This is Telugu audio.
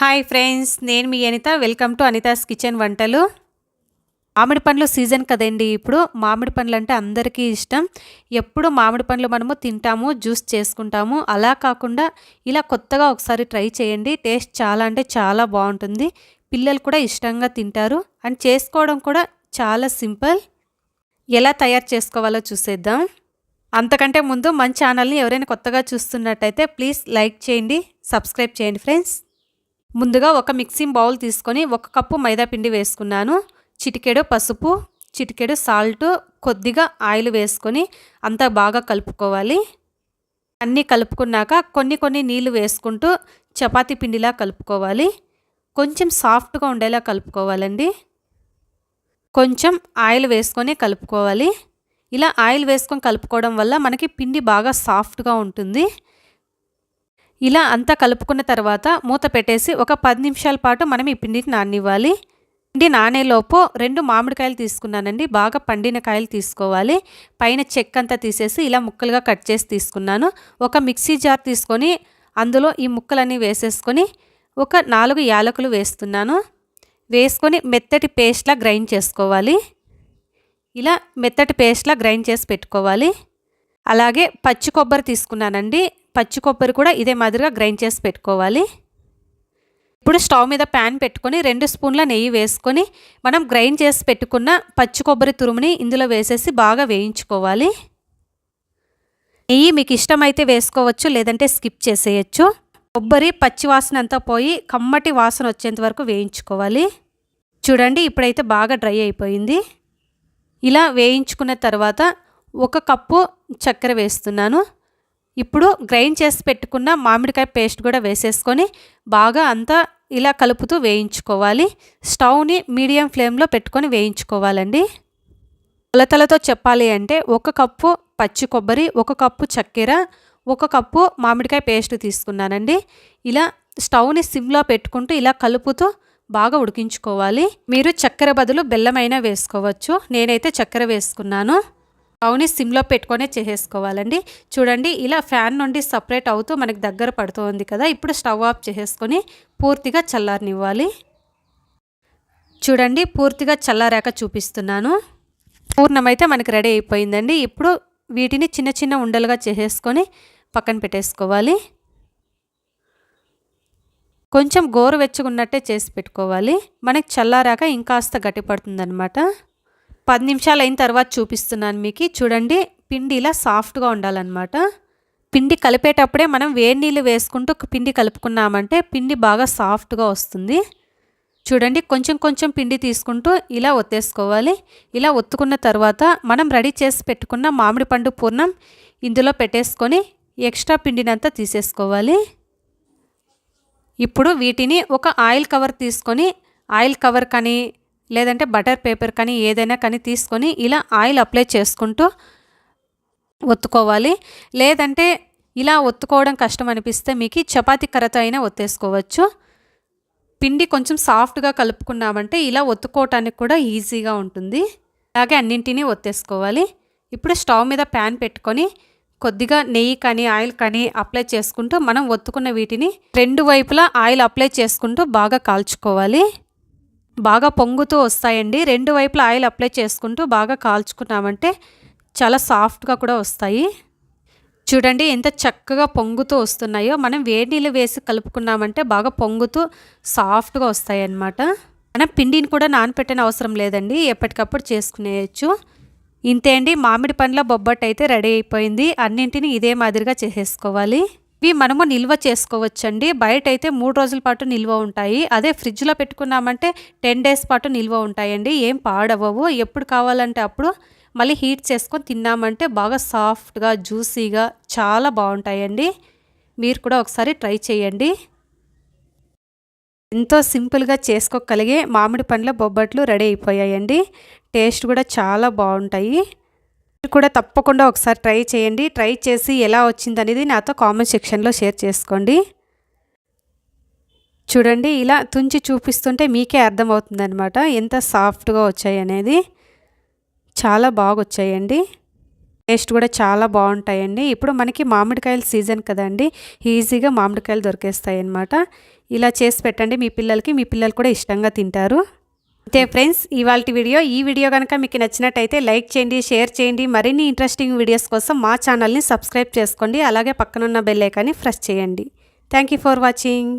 హాయ్ ఫ్రెండ్స్ నేను మీ Anitha. Welcome to Anitha's kitchen వంటలు. మామిడి పండ్లు సీజన్ కదండి ఇప్పుడు. మామిడి పండ్లు అంటే అందరికీ ఇష్టం. ఎప్పుడు మామిడి పండ్లు మనము తింటాము జ్యూస్ చేసుకుంటాము. అలా కాకుండా ఇలా కొత్తగా ఒకసారి ట్రై చేయండి. టేస్ట్ చాలా అంటే చాలా బాగుంటుంది. పిల్లలు కూడా ఇష్టంగా తింటారు. అండ్ చేసుకోవడం కూడా చాలా సింపుల్. ఎలా తయారు చేసుకోవాలో చూసేద్దాం. అంతకంటే ముందు మన ఛానల్ని ఎవరైనా కొత్తగా చూస్తున్నట్టయితే ప్లీజ్ లైక్ చేయండి సబ్స్క్రైబ్ చేయండి ఫ్రెండ్స్. ముందుగా ఒక మిక్సింగ్ బౌల్ తీసుకొని ఒక కప్పు మైదా పిండి వేసుకున్నాను. చిటికెడు పసుపు చిటికెడు సాల్ట్ కొద్దిగా ఆయిల్ వేసుకొని అంతా బాగా కలుపుకోవాలి. అన్నీ కలుపుకున్నాక కొన్ని కొన్ని నీళ్ళు వేసుకుంటూ చపాతీ పిండిలా కలుపుకోవాలి. కొంచెం సాఫ్ట్గా ఉండేలా కలుపుకోవాలండి. కొంచెం ఆయిల్ వేసుకొని కలుపుకోవాలి. ఇలా ఆయిల్ వేసుకొని కలుపుకోవడం వల్ల మనకి పిండి బాగా సాఫ్ట్గా ఉంటుంది. ఇలా అంతా కలుపుకున్న తర్వాత మూత పెట్టేసి ఒక పది నిమిషాల పాటు మనం ఈ పిండిని నానివ్వాలి. పిండి నానేలోపు రెండు మామిడికాయలు తీసుకున్నానండి. బాగా పండిన కాయలు తీసుకోవాలి. పైన చెక్క అంతా తీసేసి ఇలా ముక్కలుగా కట్ చేసి తీసుకున్నాను. ఒక మిక్సీ జార్ తీసుకొని అందులో ఈ ముక్కలన్నీ వేసేసుకొని ఒక నాలుగు యాలకులు వేస్తున్నాను. వేసుకొని మెత్తటి పేస్ట్లా గ్రైండ్ చేసుకోవాలి. ఇలా మెత్తటి పేస్ట్లా గ్రైండ్ చేసి పెట్టుకోవాలి. అలాగే పచ్చి కొబ్బరి తీసుకున్నానండి. పచ్చి కొబ్బరి కూడా ఇదే మాదిరిగా గ్రైండ్ చేసి పెట్టుకోవాలి. ఇప్పుడు స్టవ్ మీద ప్యాన్ పెట్టుకొని రెండు స్పూన్ల నెయ్యి వేసుకొని మనం గ్రైండ్ చేసి పెట్టుకున్న పచ్చి కొబ్బరి తురుముని ఇందులో వేసేసి బాగా వేయించుకోవాలి. నెయ్యి మీకు ఇష్టమైతే వేసుకోవచ్చు లేదంటే స్కిప్ చేసేయచ్చు. కొబ్బరి పచ్చి వాసన అంతా పోయి కమ్మటి వాసన వచ్చేంత వరకు వేయించుకోవాలి. చూడండి ఇప్పుడైతే బాగా డ్రై అయిపోయింది. ఇలా వేయించుకున్న తర్వాత ఒక కప్పు చక్కెర వేస్తున్నాను. ఇప్పుడు గ్రైండ్ చేసి పెట్టుకున్న మామిడికాయ పేస్ట్ కూడా వేసేసుకొని బాగా అంతా ఇలా కలుపుతూ వేయించుకోవాలి. స్టవ్ని మీడియం ఫ్లేమ్లో పెట్టుకొని వేయించుకోవాలండి. కొలతలతో చెప్పాలి అంటే ఒక కప్పు పచ్చి కొబ్బరి ఒక కప్పు చక్కెర ఒక కప్పు మామిడికాయ పేస్ట్ తీసుకున్నానండి. ఇలా స్టవ్ని సిమ్లో పెట్టుకుంటూ ఇలా కలుపుతూ బాగా ఉడికించుకోవాలి. మీరు చక్కెర బదులు బెల్లమైనా వేసుకోవచ్చు. నేనైతే చక్కెర వేసుకున్నాను. స్టవ్ని సిమ్లో పెట్టుకొనే చేసేసుకోవాలండి. చూడండి ఇలా ఫ్యాన్ నుండి సపరేట్ అవుతూ మనకి దగ్గర పడుతుంది కదా ఇప్పుడు స్టవ్ ఆఫ్ చేసేసుకొని పూర్తిగా చల్లారనివ్వాలి. చూడండి పూర్తిగా చల్లారాక చూపిస్తున్నాను. పూర్ణమైతే మనకి రెడీ అయిపోయిందండి. ఇప్పుడు వీటిని చిన్న చిన్న ఉండలుగా చేసేసుకొని పక్కన పెట్టేసుకోవాలి. కొంచెం గోరువెచ్చగున్నట్టే చేసి పెట్టుకోవాలి. మనకి చల్లారాక ఇంకాస్త గట్టి పడుతుందనమాట పది నిమిషాలు అయిన తర్వాత చూపిస్తున్నాను మీకు. చూడండి పిండి ఇలా సాఫ్ట్గా ఉండాలన్నమాట. పిండి కలిపేటప్పుడే మనం వేడి నీళ్ళు వేసుకుంటూ పిండి కలుపుకున్నామంటే పిండి బాగా సాఫ్ట్గా వస్తుంది. చూడండి కొంచెం కొంచెం పిండి తీసుకుంటూ ఇలా ఒత్తేసుకోవాలి. ఇలా ఒత్తుకున్న తర్వాత మనం రెడీ చేసి పెట్టుకున్న మామిడి పండు పూర్ణం ఇందులో పెట్టేసుకొని ఎక్స్ట్రా పిండినంతా తీసేసుకోవాలి. ఇప్పుడు వీటిని ఒక ఆయిల్ కవర్ తీసుకొని ఆయిల్ కవర్ కానీ లేదంటే బటర్ పేపర్ కానీ ఏదైనా కానీ తీసుకొని ఇలా ఆయిల్ అప్లై చేసుకుంటూ ఒత్తుకోవాలి. లేదంటే ఇలా ఒత్తుకోవడం కష్టం అనిపిస్తే మీకు చపాతీ కర్రతో అయినా ఒత్తేసుకోవచ్చు. పిండి కొంచెం సాఫ్ట్గా కలుపుకున్నామంటే ఇలా ఒత్తుకోవటానికి కూడా ఈజీగా ఉంటుంది. అలాగే అన్నింటినీ ఒత్తేసుకోవాలి. ఇప్పుడు స్టవ్ మీద ప్యాన్ పెట్టుకొని కొద్దిగా నెయ్యి కానీ ఆయిల్ కానీ అప్లై చేసుకుంటూ మనం ఒత్తుకున్న వీటిని రెండు వైపులా ఆయిల్ అప్లై చేసుకుంటూ బాగా కాల్చుకోవాలి. బాగా పొంగుతూ వస్తాయండి. రెండు వైపులా ఆయిల్ అప్లై చేసుకుంటూ బాగా కాల్చుకున్నామంటే చాలా సాఫ్ట్గా కూడా వస్తాయి. చూడండి ఎంత చక్కగా పొంగుతూ వస్తున్నాయో. మనం వేడి నీళ్ళు వేసి కలుపుకున్నామంటే బాగా పొంగుతూ సాఫ్ట్గా వస్తాయి అన్నమాట మనం పిండిని కూడా నానపెట్టిన అవసరం లేదండి. ఎప్పటికప్పుడు చేసుకునేయచ్చు. ఇంతే అండి. మామిడి పండ్ల బొబ్బట్టు అయితే రెడీ అయిపోయింది. అన్నింటినీ ఇదే మాదిరిగా చేసేసుకోవాలి. ఇవి మనము నిల్వ చేసుకోవచ్చండి. బయట అయితే మూడు రోజుల పాటు నిల్వ ఉంటాయి. అదే ఫ్రిడ్జ్లో పెట్టుకున్నామంటే టెన్ డేస్ పాటు నిల్వ ఉంటాయండి. ఏం పాడవవు ఎప్పుడు కావాలంటే అప్పుడు మళ్ళీ హీట్ చేసుకొని తిన్నామంటే బాగా సాఫ్ట్గా జ్యూసీగా చాలా బాగుంటాయండి. మీరు కూడా ఒకసారి ట్రై చేయండి. ఎంతో సింపుల్గా చేసుకోగలిగే మామిడి పండ్ల బొబ్బట్లు రెడీ అయిపోయాయండి. టేస్ట్ కూడా చాలా బాగుంటాయి. మీరు కూడా తప్పకుండా ఒకసారి ట్రై చేయండి. ట్రై చేసి ఎలా వచ్చింది అనేది నాతో కామెంట్ సెక్షన్లో షేర్ చేసుకోండి. చూడండి ఇలా తుంచి చూపిస్తుంటే మీకే అర్థమవుతుందనమాట ఎంత సాఫ్ట్గా వచ్చాయి అనేది. చాలా బాగా వచ్చాయండి. టేస్ట్ కూడా చాలా బాగుంటాయండి. ఇప్పుడు మనకి మామిడికాయల సీజన్ కదండి. ఈజీగా మామిడికాయలు దొరికేస్తాయి అన్నమాట ఇలా చేసి పెట్టండి. మీ పిల్లలకి మీ పిల్లలు కూడా ఇష్టంగా తింటారు. అంతే ఫ్రెండ్స్ ఇవాళ వీడియో. ఈ వీడియో కనుక మీకు నచ్చినట్టయితే లైక్ చేయండి షేర్ చేయండి. మరిన్ని ఇంట్రెస్టింగ్ వీడియోస్ కోసం మా ఛానల్ని సబ్స్క్రైబ్ చేసుకోండి. అలాగే పక్కనున్న బెల్ ఐకాన్ని ప్రెస్ చేయండి. Thank you for watching.